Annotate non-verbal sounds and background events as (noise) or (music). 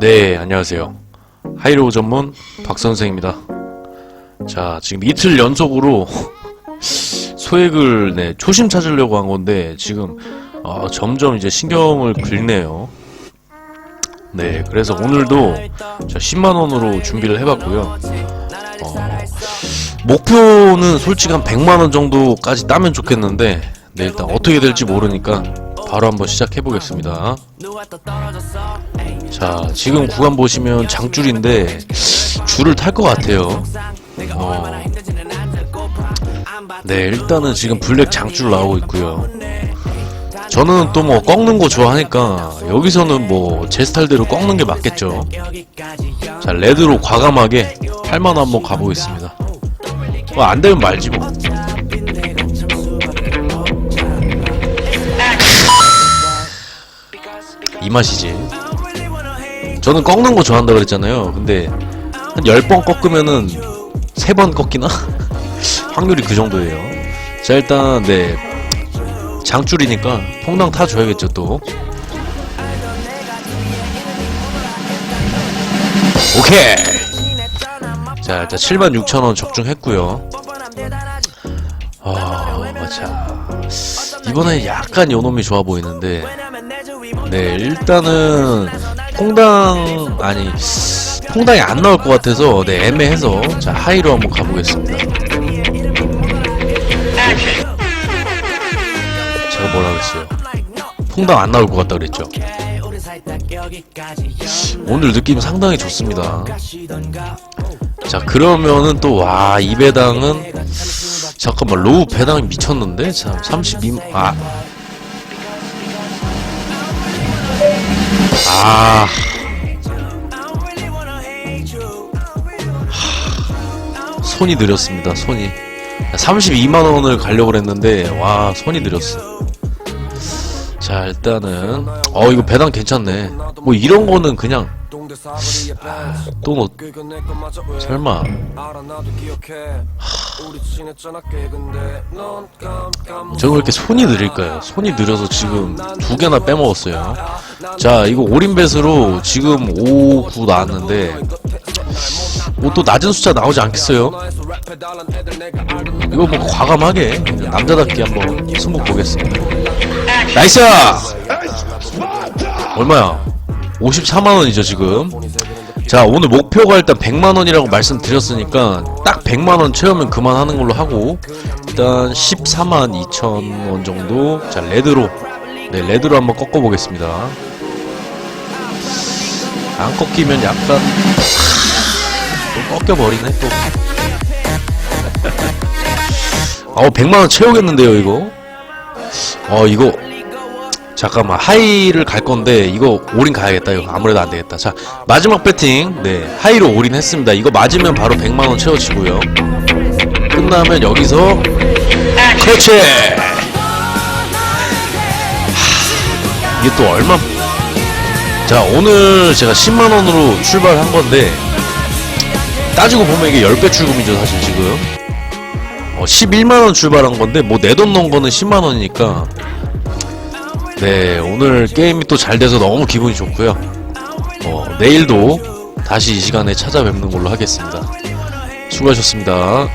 네, 안녕하세요. 하이로우 전문 박선생입니다. 자, 지금 이틀 연속으로 (laughs) 소액을 네, 초심 찾으려고 한 건데 지금 어, 점점 이제 신경을 긁네요. 네, 그래서 오늘도 저 10만 원으로 준비를 해봤고요. 어, 목표는 솔직히 한 100만 원 정도까지 따면 좋겠는데 네, 일단 어떻게 될지 모르니까 바로 한번 시작해 보겠습니다. 자, 지금 구간 보시면 장줄인데 줄을 탈 것 같아요. 어. 네, 일단은 지금 블랙 장줄 나오고 있고요. 저는 또 뭐 꺾는 거 좋아하니까 여기서는 뭐 제 스타일대로 꺾는 게 맞겠죠. 자, 레드로 과감하게 8만 원 한번 가보겠습니다. 뭐 안 되면 말지 뭐. 이 맛이지. 저는 꺾는 거 좋아한다 그랬잖아요. 근데 한 10번 꺾으면은 3번 꺾이나? (laughs) 확률이 그 정도예요. 자, 일단 네. 장줄이니까 통당 타줘야겠죠, 또. 오케이! 자, 일단 76,000원 적중했고요 아, 자. 이번에 약간 요놈이 좋아 보이는데, 네, 일단은 통당 아니 통당이 안 나올 것 같아서 네 애매해서 자 하이로 한번 가보겠습니다. 제가 뭐라 그랬어요? 통당 안 나올 것 같다 그랬죠. 오늘 느낌 상당히 좋습니다. 자 그러면은 또 와 이 배당은 잠깐만 로우 배당이 미쳤는데 참 32. 아 아. 하, 손이 느렸습니다. 손이 32만 원을 가려고 했는데 와 손이 느렸어. 자 일단은 어 이거 배당 괜찮네. 뭐 이런 거는 그냥 아, 또 뭐, 설마 왜 이렇게 손이 느릴까요? 손이 느려서 지금 두 개나 빼먹었어요. 자, 이거 올인뱃으로 지금 5, 9 나왔는데, 뭐또 낮은 숫자 나오지 않겠어요? 이거 뭐 과감하게 남자답게 한번 승부 보겠습니다. 나이스! 얼마야? 54만원이죠, 지금. 자, 오늘 목표가 일단 100만원이라고 말씀드렸으니까, 딱 100만원 채우면 그만하는 걸로 하고, 일단 14만 2천원 정도, 자, 레드로, 네, 레드로 한번 꺾어보겠습니다. 안 꺾이면 약간, 또 꺾여버리네, 또. (laughs) 어, 100만원 채우겠는데요, 이거? 어, 이거, 잠깐만 하이를 갈 건데 이거 올인 가야겠다. 이거 아무래도 안 되겠다. 자 마지막 배팅. 네 하이로 올인 했습니다. 이거 맞으면 바로 100만 원 채워지고요. 끝나면 여기서 그렇지 하, 이게 또 얼마? 자 오늘 제가 10만 원으로 출발한 건데 따지고 보면 이게 10배 출금이죠 사실 지금. 어, 11만 원 출발한 건데 뭐 내 돈 넣은 거는 10만 원이니까 네, 오늘 게임이 또 잘 돼서 너무 기분이 좋고요. 어, 내일도 다시 이 시간에 찾아뵙는 걸로 하겠습니다. 수고하셨습니다.